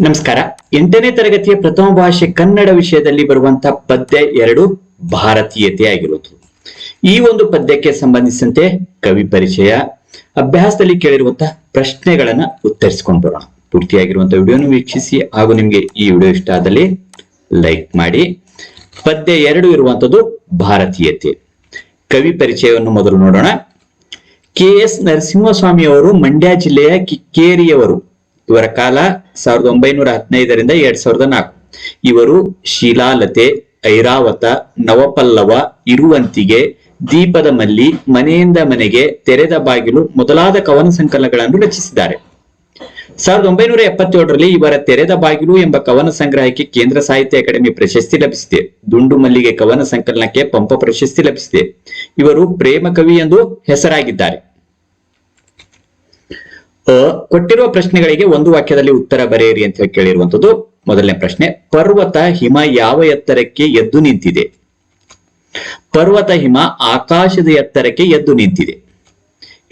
ನಮಸ್ಕಾರ. ಎಂಟನೇ ತರಗತಿಯ ಪ್ರಥಮ ಭಾಷೆ ಕನ್ನಡ ವಿಷಯದಲ್ಲಿ ಬರುವಂತಹ ಪದ್ಯ ಎರಡು ಭಾರತೀಯತೆ ಆಗಿರುವುದು. ಈ ಒಂದು ಪದ್ಯಕ್ಕೆ ಸಂಬಂಧಿಸಿದಂತೆ ಕವಿ ಪರಿಚಯ, ಅಭ್ಯಾಸದಲ್ಲಿ ಕೇಳಿರುವಂತಹ ಪ್ರಶ್ನೆಗಳನ್ನ ಉತ್ತರಿಸಿಕೊಂಡು ಬರೋಣ. ಪೂರ್ತಿಯಾಗಿರುವಂತಹ ವಿಡಿಯೋನು ವೀಕ್ಷಿಸಿ ಹಾಗೂ ನಿಮ್ಗೆ ಈ ವಿಡಿಯೋ ಇಷ್ಟ ಆದಲ್ಲಿ ಲೈಕ್ ಮಾಡಿ. ಪದ್ಯ ಎರಡು ಇರುವಂತದ್ದು ಭಾರತೀಯತೆ. ಕವಿ ಪರಿಚಯವನ್ನು ಮೊದಲು ನೋಡೋಣ. ಕೆ ಎಸ್ ನರಸಿಂಹಸ್ವಾಮಿ ಅವರು ಮಂಡ್ಯ ಜಿಲ್ಲೆಯ ಕಿಕ್ಕೇರಿಯವರು. ಇವರ ಕಾಲ ಸಾವಿರದ ಒಂಬೈನೂರ ಹದಿನೈದರಿಂದ ಎರಡ್ ಸಾವಿರದ ನಾಲ್ಕು. ಇವರು ಶೀಲಾಲತೆ, ಐರಾವತ, ನವಪಲ್ಲವ, ಇರುವಂತಿಗೆ, ದೀಪದ ಮಲ್ಲಿ, ಮನೆಯಿಂದ ಮನೆಗೆ ತೆರೆದ ಬಾಗಿಲು ಮೊದಲಾದ ಕವನ ಸಂಕಲನಗಳನ್ನು ರಚಿಸಿದ್ದಾರೆ. ಸಾವಿರದ ಒಂಬೈನೂರ ಎಪ್ಪತ್ತೇಳರಲ್ಲಿ ಇವರ ತೆರೆದ ಬಾಗಿಲು ಎಂಬ ಕವನ ಸಂಗ್ರಹಕ್ಕೆ ಕೇಂದ್ರ ಸಾಹಿತ್ಯ ಅಕಾಡೆಮಿ ಪ್ರಶಸ್ತಿ ಲಭಿಸಿದೆ. ದುಂಡು ಮಲ್ಲಿಗೆ ಕವನ ಸಂಕಲನಕ್ಕೆ ಪಂಪ ಪ್ರಶಸ್ತಿ ಲಭಿಸಿದೆ. ಇವರು ಪ್ರೇಮ ಕವಿ ಎಂದು ಹೆಸರಾಗಿದ್ದಾರೆ. ಕೊಟ್ಟಿರುವ ಪ್ರಶ್ನೆಗಳಿಗೆ ಒಂದು ವಾಕ್ಯದಲ್ಲಿ ಉತ್ತರ ಬರೆಯಿರಿ ಅಂತ ಹೇಳಿ ಕೇಳಿರುವಂತದ್ದು ಮೊದಲನೇ ಪ್ರಶ್ನೆ. ಪರ್ವತ ಹಿಮ ಯಾವ ಎತ್ತರಕ್ಕೆ ಎದ್ದು ನಿಂತಿದೆ? ಪರ್ವತ ಹಿಮ ಆಕಾಶದ ಎತ್ತರಕ್ಕೆ ಎದ್ದು ನಿಂತಿದೆ.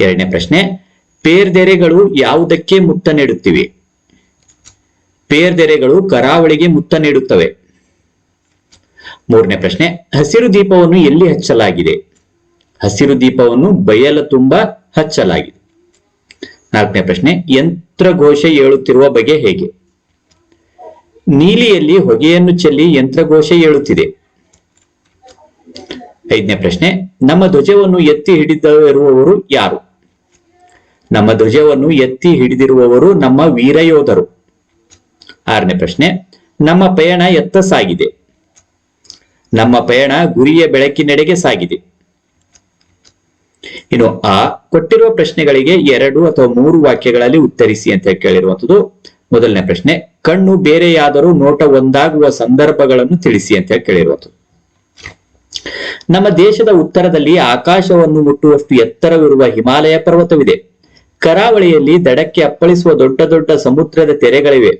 ಎರಡನೇ ಪ್ರಶ್ನೆ. ಪೇರ್ದೆರೆಗಳು ಯಾವುದಕ್ಕೆ ಮುತ್ತ ನೀಡುತ್ತಿವೆ? ಪೇರ್ದೆರೆಗಳು ಕರಾವಳಿಗೆ ಮುತ್ತ ನೀಡುತ್ತವೆ. ಮೂರನೇ ಪ್ರಶ್ನೆ. ಹಸಿರು ದೀಪವನ್ನು ಎಲ್ಲಿ ಹಚ್ಚಲಾಗಿದೆ? ಹಸಿರು ದೀಪವನ್ನು ಬಯಲ ತುಂಬ ಹಚ್ಚಲಾಗಿದೆ. ನಾಲ್ಕನೇ ಪ್ರಶ್ನೆ, ಯಂತ್ರಘೋಷೆ ಏಳುತ್ತಿರುವ ಬಗೆ ಹೇಗೆ? ನೀಲಿಯಲ್ಲಿ ಹೊಗೆಯನ್ನು ಚೆಲ್ಲಿ ಯಂತ್ರಘೋಷೆ ಏಳುತ್ತಿದೆ. ಐದನೇ ಪ್ರಶ್ನೆ, ನಮ್ಮ ಧ್ವಜವನ್ನು ಎತ್ತಿ ಹಿಡಿದಿರುವವರು ಯಾರು? ನಮ್ಮ ಧ್ವಜವನ್ನು ಎತ್ತಿ ಹಿಡಿದಿರುವವರು ನಮ್ಮ ವೀರಯೋಧರು ಆರನೇ ಪ್ರಶ್ನೆ, ನಮ್ಮ ಪಯಣ ಎತ್ತ ಸಾಗಿದೆ. ನಮ್ಮ ಪಯಣ ಗುರಿಯ ಬೆಳಕಿನೆಡೆಗೆ ಸಾಗಿದೆ. ಇನ್ನು ಆ ಕೊಟ್ಟಿರುವ ಪ್ರಶ್ನೆಗಳಿಗೆ ಎರಡು ಅಥವಾ ಮೂರು ವಾಕ್ಯಗಳಲ್ಲಿ ಉತ್ತರಿಸಿ ಅಂತ ಕೇಳಿರುವಂತದ್ದು ಮೊದಲನೇ ಪ್ರಶ್ನೆ, ಕಣ್ಣು ಬೇರೆಯಾದರೂ ನೋಟ ಒಂದಾಗುವ ಸಂದರ್ಭಗಳನ್ನು ತಿಳಿಸಿ ಅಂತ ಕೇಳಿರುವಂತದ್ದು ನಮ್ಮ ದೇಶದ ಉತ್ತರದಲ್ಲಿ ಆಕಾಶವನ್ನು ಮುಟ್ಟುವಷ್ಟು ಎತ್ತರವಿರುವ ಹಿಮಾಲಯ ಪರ್ವತವಿದೆ. ಕರಾವಳಿಯಲ್ಲಿ ದಡಕ್ಕೆ ಅಪ್ಪಳಿಸುವ ದೊಡ್ಡ ದೊಡ್ಡ ಸಮುದ್ರದ ತೆರೆಗಳಿವೆ.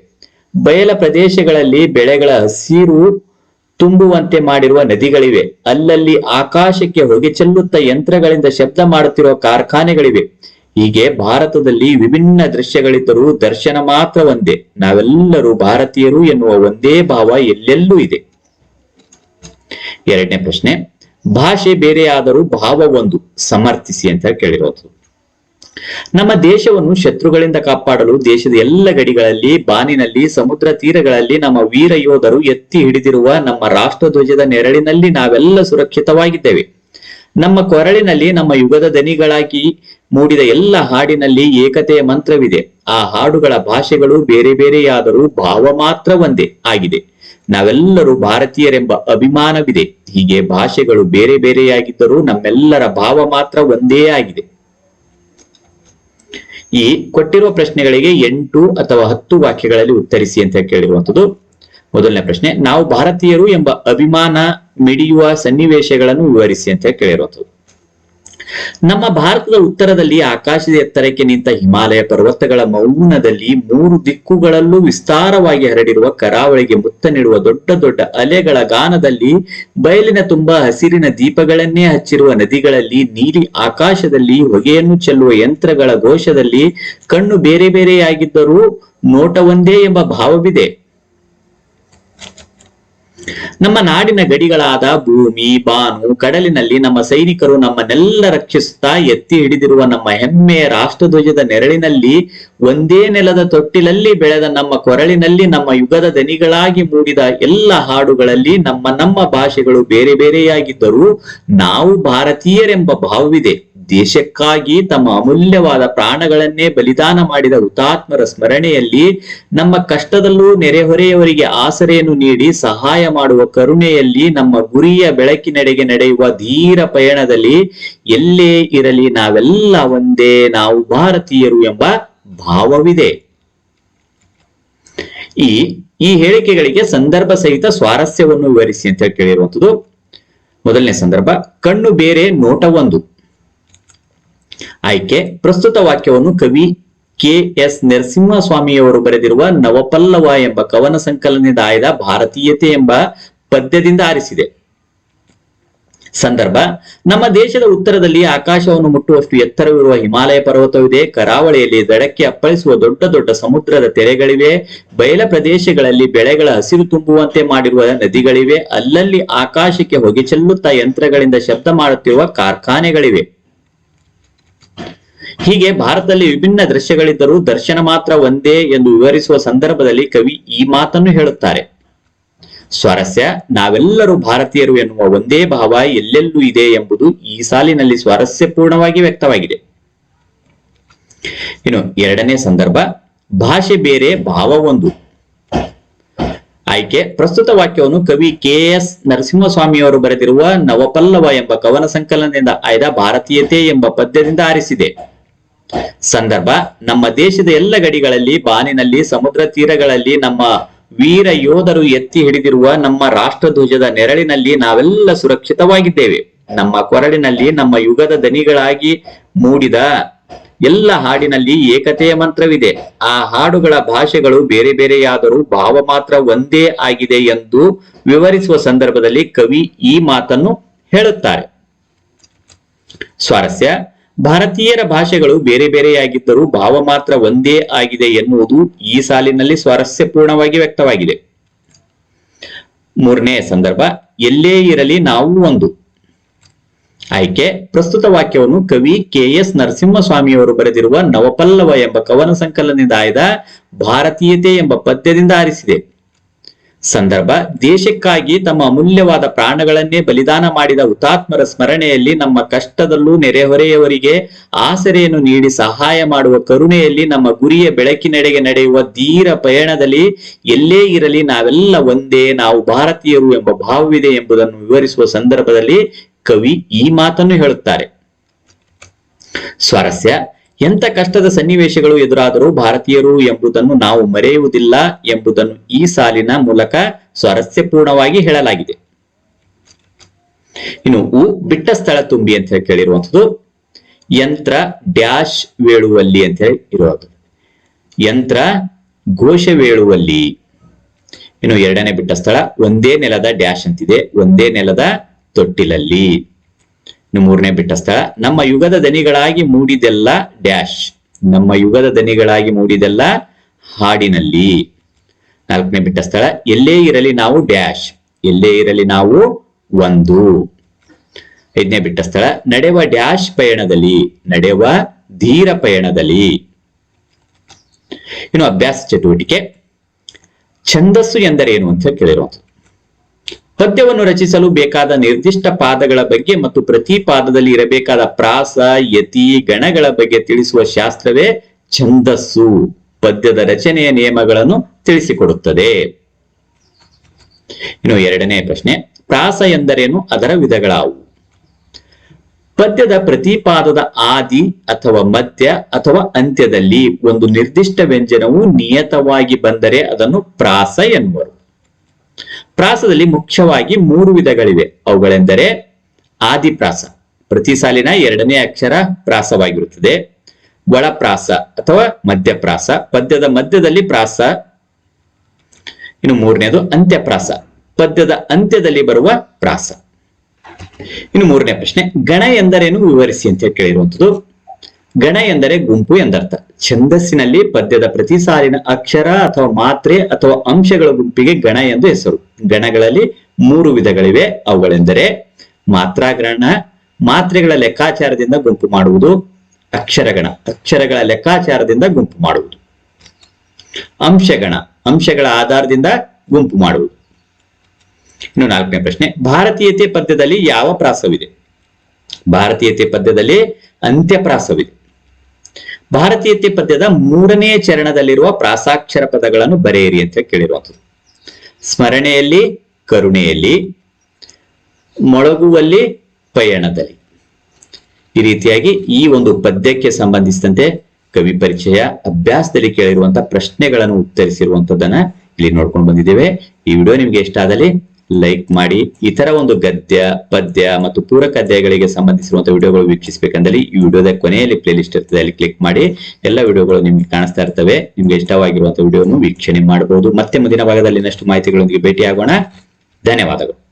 ಬಯಲ ಪ್ರದೇಶಗಳಲ್ಲಿ ಬೆಳೆಗಳ ಹಸಿರು ತುಂಬುವಂತೆ ಮಾಡಿರುವ ನದಿಗಳಿವೆ. ಅಲ್ಲಲ್ಲಿ ಆಕಾಶಕ್ಕೆ ಹೋಗಿ ಚೆಲ್ಲುತ್ತ ಯಂತ್ರಗಳಿಂದ ಶಬ್ದ ಮಾಡುತ್ತಿರುವ ಕಾರ್ಖಾನೆಗಳಿವೆ. ಹೀಗೆ ಭಾರತದಲ್ಲಿ ವಿಭಿನ್ನ ದೃಶ್ಯಗಳಿದ್ದರೂ ದರ್ಶನ ಮಾತ್ರ ಒಂದೇ. ನಾವೆಲ್ಲರೂ ಭಾರತೀಯರು ಎನ್ನುವ ಒಂದೇ ಭಾವ ಎಲ್ಲೆಲ್ಲೂ ಇದೆ. ಎರಡನೇ ಪ್ರಶ್ನೆ, ಭಾಷೆ ಬೇರೆಯಾದರೂ ಭಾವ ಒಂದು. ಸಮರ್ಥಿಸಿ ಅಂತ ಕೇಳಿರೋದು. ನಮ್ಮ ದೇಶವನ್ನು ಶತ್ರುಗಳಿಂದ ಕಾಪಾಡಲು ದೇಶದ ಎಲ್ಲ ಗಡಿಗಳಲ್ಲಿ, ಬಾನಿನಲ್ಲಿ, ಸಮುದ್ರ ತೀರಗಳಲ್ಲಿ ನಮ್ಮ ವೀರ ಯೋಧರು ಎತ್ತಿ ಹಿಡಿದಿರುವ ನಮ್ಮ ರಾಷ್ಟ್ರಧ್ವಜದ ನೆರಳಿನಲ್ಲಿ ನಾವೆಲ್ಲ ಸುರಕ್ಷಿತವಾಗಿದ್ದೇವೆ. ನಮ್ಮ ಕೊರಳಿನಲ್ಲಿ ನಮ್ಮ ಯುಗದ ದನಿಗಳಾಗಿ ಮೂಡಿದ ಎಲ್ಲ ಹಾಡಿನಲ್ಲಿ ಏಕತೆಯ ಮಂತ್ರವಿದೆ. ಆ ಹಾಡುಗಳ ಭಾಷೆಗಳು ಬೇರೆ ಬೇರೆಯಾದರೂ ಭಾವ ಮಾತ್ರ ಒಂದೇ ಆಗಿದೆ. ನಾವೆಲ್ಲರೂ ಭಾರತೀಯರೆಂಬ ಅಭಿಮಾನವಿದೆ. ಹೀಗೆ ಭಾಷೆಗಳು ಬೇರೆ ಬೇರೆಯಾಗಿದ್ದರೂ ನಮ್ಮೆಲ್ಲರ ಭಾವ ಮಾತ್ರ ಒಂದೇ ಆಗಿದೆ. ಈ ಕೊಟ್ಟಿರುವ ಪ್ರಶ್ನೆಗಳಿಗೆ ಎಂಟು ಅಥವಾ ಹತ್ತು ವಾಕ್ಯಗಳಲ್ಲಿ ಉತ್ತರಿಸಿ ಅಂತ ಕೇಳಿರುವಂತದ್ದು ಮೊದಲನೇ ಪ್ರಶ್ನೆ, ನಾವು ಭಾರತೀಯರು ಎಂಬ ಅಭಿಮಾನ ಮಿಡಿಯುವ ಸನ್ನಿವೇಶಗಳನ್ನು ವಿವರಿಸಿ ಅಂತ ಕೇಳಿರುವಂತದ್ದು ನಮ್ಮ ಭಾರತದ ಉತ್ತರದಲ್ಲಿ ಆಕಾಶದ ಎತ್ತರಕ್ಕೆ ನಿಂತ ಹಿಮಾಲಯ ಪರ್ವತಗಳ ಮೌನದಲ್ಲಿ ಮೂರು ದಿಕ್ಕುಗಳಲ್ಲೂ ವಿಸ್ತಾರವಾಗಿ ಹರಡಿರುವ ಕರಾವಳಿಗೆ ಮುತ್ತ ನೀಡುವ ದೊಡ್ಡ ದೊಡ್ಡ ಅಲೆಗಳ ಗಾನದಲ್ಲಿ ಬಯಲಿನ ತುಂಬಾ ಹಸಿರಿನ ದೀಪಗಳನ್ನೇ ಹಚ್ಚಿರುವ ನದಿಗಳಲ್ಲಿ ನೀಲಿ ಆಕಾಶದಲ್ಲಿ ಹೊಗೆಯನ್ನು ಚೆಲ್ಲುವ ಯಂತ್ರಗಳ ಘೋಷದಲ್ಲಿ ಕಣ್ಣು ಬೇರೆ ಬೇರೆಯಾಗಿದ್ದರೂ ನೋಟ ಒಂದೇ ಎಂಬ ಭಾವವಿದೆ. ನಮ್ಮ ನಾಡಿನ ಗಡಿಗಳಾದ ಭೂಮಿ, ಬಾನು, ಕಡಲಿನಲ್ಲಿ ನಮ್ಮ ಸೈನಿಕರು ನಮ್ಮನ್ನೆಲ್ಲ ರಕ್ಷಿಸುತ್ತಾ ಎತ್ತಿ ಹಿಡಿದಿರುವ ನಮ್ಮ ಹೆಮ್ಮೆಯ ರಾಷ್ಟ್ರಧ್ವಜದ ನೆರಳಿನಲ್ಲಿ ಒಂದೇ ನೆಲದ ತೊಟ್ಟಿಲಲ್ಲಿ ಬೆಳೆದ ನಮ್ಮ ಕೊರಳಿನಲ್ಲಿ ನಮ್ಮ ಯುಗದ ದನಿಗಳಾಗಿ ಮೂಡಿದ ಎಲ್ಲ ಹಾಡುಗಳಲ್ಲಿ ನಮ್ಮ ನಮ್ಮ ಭಾಷೆಗಳು ಬೇರೆ ಬೇರೆಯಾಗಿದ್ದರೂ ನಾವು ಭಾರತೀಯರೆಂಬ ಭಾವವಿದೆ. ದೇಶಕ್ಕಾಗಿ ತಮ್ಮ ಅಮೂಲ್ಯವಾದ ಪ್ರಾಣಗಳನ್ನೇ ಬಲಿದಾನ ಮಾಡಿದ ಹುತಾತ್ಮರ ಸ್ಮರಣೆಯಲ್ಲಿ ನಮ್ಮ ಕಷ್ಟದಲ್ಲೂ ನೆರೆಹೊರೆಯವರಿಗೆ ಆಸರೆಯನ್ನು ನೀಡಿ ಸಹಾಯ ಮಾಡುವ ಕರುಣೆಯಲ್ಲಿ ನಮ್ಮ ಗುರಿಯ ಬೆಳಕಿನೆಡೆಗೆ ನಡೆಯುವ ಧೀರ ಪಯಣದಲ್ಲಿ ಎಲ್ಲೇ ಇರಲಿ ನಾವೆಲ್ಲ ಒಂದೇ, ನಾವು ಭಾರತೀಯರು ಎಂಬ ಭಾವವಿದೆ. ಈ ಈ ಹೇಳಿಕೆಗಳಿಗೆ ಸಂದರ್ಭ ಸಹಿತ ಸ್ವಾರಸ್ಯವನ್ನು ವಿವರಿಸಿ ಅಂತ ಹೇಳಿ ಮೊದಲನೇ ಸಂದರ್ಭ, ಕಣ್ಣು ಬೇರೆ, ನೋಟ ಒಂದು. ಆಯ್ಕೆ. ಪ್ರಸ್ತುತ ವಾಕ್ಯವನ್ನು ಕವಿ ಕೆ ಎಸ್ ನರಸಿಂಹಸ್ವಾಮಿಯವರು ಬರೆದಿರುವ ನವಪಲ್ಲವ ಎಂಬ ಕವನ ಸಂಕಲನದಿಂದ ಆಯ್ದ ಭಾರತೀಯತೆ ಎಂಬ ಪದ್ಯದಿಂದ ಆರಿಸಿದೆ. ಸಂದರ್ಭ, ನಮ್ಮ ದೇಶದ ಉತ್ತರದಲ್ಲಿ ಆಕಾಶವನ್ನು ಮುಟ್ಟುವಷ್ಟು ಎತ್ತರವಿರುವ ಹಿಮಾಲಯ ಪರ್ವತವಿದೆ. ಕರಾವಳಿಯಲ್ಲಿ ದಡಕ್ಕೆ ಅಪ್ಪಳಿಸುವ ದೊಡ್ಡ ದೊಡ್ಡ ಸಮುದ್ರದ ತೆರೆಗಳಿವೆ. ಬಯಲ ಪ್ರದೇಶಗಳಲ್ಲಿ ಬೆಳೆಗಳ ಹಸಿರು ತುಂಬುವಂತೆ ಮಾಡಿರುವ ನದಿಗಳಿವೆ. ಅಲ್ಲಲ್ಲಿ ಆಕಾಶಕ್ಕೆ ಹೊಗೆ ಚೆಲ್ಲುತ್ತಾ ಯಂತ್ರಗಳಿಂದ ಶಬ್ದ ಮಾಡುತ್ತಿರುವ ಕಾರ್ಖಾನೆಗಳಿವೆ. ಹೀಗೆ ಭಾರತದಲ್ಲಿ ವಿಭಿನ್ನ ದೃಶ್ಯಗಳಿದ್ದರೂ ದರ್ಶನ ಮಾತ್ರ ಒಂದೇ ಎಂದು ವಿವರಿಸುವ ಸಂದರ್ಭದಲ್ಲಿ ಕವಿ ಈ ಮಾತನ್ನು ಹೇಳುತ್ತಾರೆ. ಸ್ವಾರಸ್ಯ, ನಾವೆಲ್ಲರೂ ಭಾರತೀಯರು ಎನ್ನುವ ಒಂದೇ ಭಾವ ಎಲ್ಲೆಲ್ಲೂ ಇದೆ ಎಂಬುದು ಈ ಸಾಲಿನಲ್ಲಿ ಸ್ವಾರಸ್ಯಪೂರ್ಣವಾಗಿ ವ್ಯಕ್ತವಾಗಿದೆ. ಇನ್ನು ಎರಡನೇ ಸಂದರ್ಭ, ಭಾಷೆ ಬೇರೆ ಭಾವ ಒಂದು. ಆಯ್ಕೆ, ಪ್ರಸ್ತುತ ವಾಕ್ಯವನ್ನು ಕವಿ ಕೆ. ಎಸ್. ನರಸಿಂಹಸ್ವಾಮಿಯವರು ಬರೆದಿರುವ ನವಪಲ್ಲವ ಎಂಬ ಕವನ ಸಂಕಲನದಿಂದ ಆಯ್ದ ಭಾರತೀಯತೆ ಎಂಬ ಪದ್ಯದಿಂದ ಆರಿಸಿದೆ. ಸಂದರ್ಭ, ನಮ್ಮ ದೇಶದ ಎಲ್ಲ ಗಡಿಗಳಲ್ಲಿ, ಬಾನಿನಲ್ಲಿ, ಸಮುದ್ರ ತೀರಗಳಲ್ಲಿ ನಮ್ಮ ವೀರ ಯೋಧರು ಎತ್ತಿ ಹಿಡಿದಿರುವ ನಮ್ಮ ರಾಷ್ಟ್ರಧ್ವಜದ ನೆರಳಿನಲ್ಲಿ ನಾವೆಲ್ಲ ಸುರಕ್ಷಿತವಾಗಿದ್ದೇವೆ. ನಮ್ಮ ಕೊರಳಿನಲ್ಲಿ, ನಮ್ಮ ಯುಗದ ದನಿಗಳಾಗಿ ಮೂಡಿದ ಎಲ್ಲ ಹಾಡಿನಲ್ಲಿ ಏಕತೆಯ ಮಂತ್ರವಿದೆ. ಆ ಹಾಡುಗಳ ಭಾಷೆಗಳು ಬೇರೆ ಬೇರೆಯಾದರೂ ಭಾವ ಮಾತ್ರ ಒಂದೇ ಆಗಿದೆ ಎಂದು ವಿವರಿಸುವ ಸಂದರ್ಭದಲ್ಲಿ ಕವಿ ಈ ಮಾತನ್ನು ಹೇಳುತ್ತಾರೆ. ಸ್ವಾರಸ್ಯ ಭಾರತೀಯರ ಭಾಷೆಗಳು ಬೇರೆ ಬೇರೆಯಾಗಿದ್ದರೂ ಭಾವ ಮಾತ್ರ ಒಂದೇ ಆಗಿದೆ ಎನ್ನುವುದು ಈ ಸಾಲಿನಲ್ಲಿ ಸ್ವಾರಸ್ಯಪೂರ್ಣವಾಗಿ ವ್ಯಕ್ತವಾಗಿದೆ. ಮೂರನೇ ಸಂದರ್ಭ, ಎಲ್ಲೇ ಇರಲಿ ನಾವು ಒಂದು. ಆಯ್ಕೆ, ಪ್ರಸ್ತುತ ವಾಕ್ಯವನ್ನು ಕವಿ ಕೆ ಎಸ್ ನರಸಿಂಹಸ್ವಾಮಿಯವರು ಬರೆದಿರುವ ನವಪಲ್ಲವ ಎಂಬ ಕವನ ಸಂಕಲನದಿಂದ ಆಯ್ದ ಭಾರತೀಯತೆ ಎಂಬ ಪದ್ಯದಿಂದ ಆರಿಸಿದೆ. ಸಂದರ್ಭ, ದೇಶಕ್ಕಾಗಿ ತಮ್ಮ ಅಮೂಲ್ಯವಾದ ಪ್ರಾಣಗಳನ್ನೇ ಬಲಿದಾನ ಮಾಡಿದ ಹುತಾತ್ಮರ ಸ್ಮರಣೆಯಲ್ಲಿ ನಮ್ಮ ಕಷ್ಟದಲ್ಲೂ ನೆರೆಹೊರೆಯವರಿಗೆ ಆಸರೆಯನ್ನು ನೀಡಿ ಸಹಾಯ ಮಾಡುವ ಕರುಣೆಯಲ್ಲಿ ನಮ್ಮ ಗುರಿಯ ಬೆಳಕಿನೆಡೆಗೆ ನಡೆಯುವ ಧೀರ ಪಯಣದಲ್ಲಿ ಎಲ್ಲೇ ಇರಲಿ ನಾವೆಲ್ಲ ಒಂದೇ, ನಾವು ಭಾರತೀಯರು ಎಂಬ ಭಾವವಿದೆ ಎಂಬುದನ್ನು ವಿವರಿಸುವ ಸಂದರ್ಭದಲ್ಲಿ ಕವಿ ಈ ಮಾತನ್ನು ಹೇಳುತ್ತಾರೆ. ಸ್ವಾರಸ್ಯ ಎಂತ ಕಷ್ಟದ ಸನ್ನಿವೇಶಗಳು ಎದುರಾದರೂ ಭಾರತೀಯರು ಎಂಬುದನ್ನು ನಾವು ಮರೆಯುವುದಿಲ್ಲ ಎಂಬುದನ್ನು ಈ ಸಾಲಿನ ಮೂಲಕ ಸ್ವಾರಸ್ಯಪೂರ್ಣವಾಗಿ ಹೇಳಲಾಗಿದೆ. ಇನ್ನು ಉ ಬಿಟ್ಟ ಸ್ಥಳ ತುಂಬಿ ಅಂತ ಹೇಳಿ ಕೇಳಿರುವಂಥದ್ದು, ಯಂತ್ರ ಡ್ಯಾಶ್ ವೇಳುವಲ್ಲಿ ಅಂತ ಹೇಳಿ ಇರುವಂಥದ್ದು. ಯಂತ್ರ ಘೋಷವೇಳುವಲ್ಲಿ ಇನ್ನು ಎರಡನೇ ಬಿಟ್ಟ ಸ್ಥಳ, ಒಂದೇ ನೆಲದ ಡ್ಯಾಶ್ ಅಂತಿದೆ, ಒಂದೇ ನೆಲದ ತೊಟ್ಟಿಲಲ್ಲಿ. ಮೂರನೇ ಬಿಟ್ಟ ಸ್ಥಳ ನಮ್ಮ ಯುಗದ ದನಿಗಳಾಗಿ ಮೂಡಿದೆಲ್ಲ ಡ್ಯಾಶ್, ನಮ್ಮ ಯುಗದ ದನಿಗಳಾಗಿ ಮೂಡಿದೆಲ್ಲ ಹಾಡಿನಲ್ಲಿ. ನಾಲ್ಕನೇ ಬಿಟ್ಟ ಸ್ಥಳ ಎಲ್ಲೇ ಇರಲಿ ನಾವು ಡ್ಯಾಶ್, ಎಲ್ಲೇ ಇರಲಿ ನಾವು ಒಂದು. ಐದನೇ ಬಿಟ್ಟ ಸ್ಥಳ ನಡೆವ ಡ್ಯಾಶ್ ಪಯಣದಲ್ಲಿ, ನಡೆವ ಧೀರ ಪಯಣದಲ್ಲಿ. ಇನ್ನು ಅಭ್ಯಾಸ ಚಟುವಟಿಕೆ, ಛಂದಸ್ಸು ಎಂದರೇನು ಅಂತ ಕೇಳಿರುವಂಥದ್ದು. ಪದ್ಯವನ್ನು ರಚಿಸಲು ಬೇಕಾದ ನಿರ್ದಿಷ್ಟ ಪಾದಗಳ ಬಗ್ಗೆ ಮತ್ತು ಪ್ರತಿ ಪಾದದಲ್ಲಿ ಇರಬೇಕಾದ ಪ್ರಾಸ, ಯತಿ, ಗಣಗಳ ಬಗ್ಗೆ ತಿಳಿಸುವ ಶಾಸ್ತ್ರವೇ ಛಂದಸ್ಸು. ಪದ್ಯದ ರಚನೆಯ ನಿಯಮಗಳನ್ನು ತಿಳಿಸಿಕೊಡುತ್ತದೆ. ಇನ್ನು ಎರಡನೇ ಪ್ರಶ್ನೆ, ಪ್ರಾಸ ಎಂದರೇನು? ಅದರ ವಿಧಗಳಾವು. ಪದ್ಯದ ಪ್ರತಿ ಪಾದದ ಆದಿ ಅಥವಾ ಮಧ್ಯ ಅಥವಾ ಅಂತ್ಯದಲ್ಲಿ ಒಂದು ನಿರ್ದಿಷ್ಟ ವ್ಯಂಜನವು ನಿಯತವಾಗಿ ಬಂದರೆ ಅದನ್ನು ಪ್ರಾಸ ಎನ್ನುವರು. ಪ್ರಾಸದಲ್ಲಿ ಮುಖ್ಯವಾಗಿ ಮೂರು ವಿಧಗಳಿವೆ. ಅವುಗಳೆಂದರೆ ಆದಿಪ್ರಾಸ ಪ್ರತಿ ಸಾಲಿನ ಎರಡನೇ ಅಕ್ಷರ ಪ್ರಾಸವಾಗಿರುತ್ತದೆ. ಒಳಪ್ರಾಸ ಅಥವಾ ಮಧ್ಯಪ್ರಾಸ, ಪದ್ಯದ ಮಧ್ಯದಲ್ಲಿ ಪ್ರಾಸ, ಇನ್ನು ಮೂರನೇದು ಅಂತ್ಯಪ್ರಾಸ, ಪದ್ಯದ ಅಂತ್ಯದಲ್ಲಿ ಬರುವ ಪ್ರಾಸ. ಇನ್ನು ಮೂರನೇ ಪ್ರಶ್ನೆ, ಗಣ ಎಂದರೇನು? ವಿವರಿಸಿ ಅಂತ ಕೇಳಿರುವಂಥದ್ದು. ಗಣ ಎಂದರೆ ಗುಂಪು ಎಂದರ್ಥ. ಛಂದಸ್ಸಿನಲ್ಲಿ ಪದ್ಯದ ಪ್ರತಿ ಸಾಲಿನ ಅಕ್ಷರ ಅಥವಾ ಮಾತ್ರೆ ಅಥವಾ ಅಂಶಗಳ ಗುಂಪಿಗೆ ಗಣ ಎಂದು ಹೆಸರು. ಗಣಗಳಲ್ಲಿ ಮೂರು ವಿಧಗಳಿವೆ. ಅವುಗಳೆಂದರೆ ಮಾತ್ರಾಗಣ ಮಾತ್ರೆಗಳ ಲೆಕ್ಕಾಚಾರದಿಂದ ಗುಂಪು ಮಾಡುವುದು, ಅಕ್ಷರಗಣ, ಅಕ್ಷರಗಳ ಲೆಕ್ಕಾಚಾರದಿಂದ ಗುಂಪು ಮಾಡುವುದು. ಅಂಶಗಣ, ಅಂಶಗಳ ಆಧಾರದಿಂದ ಗುಂಪು ಮಾಡುವುದು. ಇನ್ನು ನಾಲ್ಕನೇ ಪ್ರಶ್ನೆ, ಭಾರತೀಯತೆ ಪದ್ಯದಲ್ಲಿ ಯಾವ ಪ್ರಾಸವಿದೆ? ಭಾರತೀಯತೆ ಪದ್ಯದಲ್ಲಿ ಅಂತ್ಯಪ್ರಾಸವಿದೆ. ಭಾರತೀಯತೆ ಪದ್ಯದ ಮೂರನೇ ಚರಣದಲ್ಲಿರುವ ಪ್ರಾಸಾಕ್ಷರ ಪದಗಳನ್ನು ಬರೆಯಿರಿ ಅಂತ ಕೇಳಿರುವಂಥದ್ದು. ಸ್ಮರಣೆಯಲ್ಲಿ, ಕರುಣೆಯಲ್ಲಿ, ಮೊಳಗುವಲ್ಲಿ, ಪಯಣದಲ್ಲಿ. ಈ ರೀತಿಯಾಗಿ ಈ ಒಂದು ಪದ್ಯಕ್ಕೆ ಸಂಬಂಧಿಸಿದಂತೆ ಕವಿ ಪರಿಚಯ, ಅಭ್ಯಾಸದಲ್ಲಿ ಕೇಳಿರುವಂತಹ ಪ್ರಶ್ನೆಗಳನ್ನು ಉತ್ತರಿಸಿರುವಂತದ್ದನ್ನ ಇಲ್ಲಿ ನೋಡ್ಕೊಂಡು ಬಂದಿದ್ದೇವೆ. ಈ ವಿಡಿಯೋ ನಿಮ್ಗೆ ಇಷ್ಟ ಆದಲ್ಲಿ ಲೈಕ್ ಮಾಡಿ ಇತರ ಒಂದು ಗದ್ಯ, ಪದ್ಯ ಮತ್ತು ಪೂರಕ ಅಧ್ಯಾಯಗಳಿಗೆ ಸಂಬಂಧಿಸಿರುವಂತಹ ವಿಡಿಯೋಗಳು ವೀಕ್ಷಿಸಬೇಕಂದ್ರೆ ಈ ವಿಡಿಯೋದ ಕೊನೆಯಲ್ಲಿ ಪ್ಲೇ ಲಿಸ್ಟ್ ಇರ್ತದೆ, ಅಲ್ಲಿ ಕ್ಲಿಕ್ ಮಾಡಿ ಎಲ್ಲ ವಿಡಿಯೋಗಳು ನಿಮ್ಗೆ ಕಾಣಿಸ್ತಾ ಇರ್ತವೆ. ನಿಮ್ಗೆ ಇಷ್ಟವಾಗಿರುವಂತಹ ವಿಡಿಯೋನು ವೀಕ್ಷಣೆ ಮಾಡಬಹುದು ಮತ್ತೆ ಮುಂದಿನ ಭಾಗದಲ್ಲಿ ಇನ್ನಷ್ಟು ಮಾಹಿತಿಗಳೊಂದಿಗೆ ಭೇಟಿಯಾಗೋಣ. ಧನ್ಯವಾದಗಳು.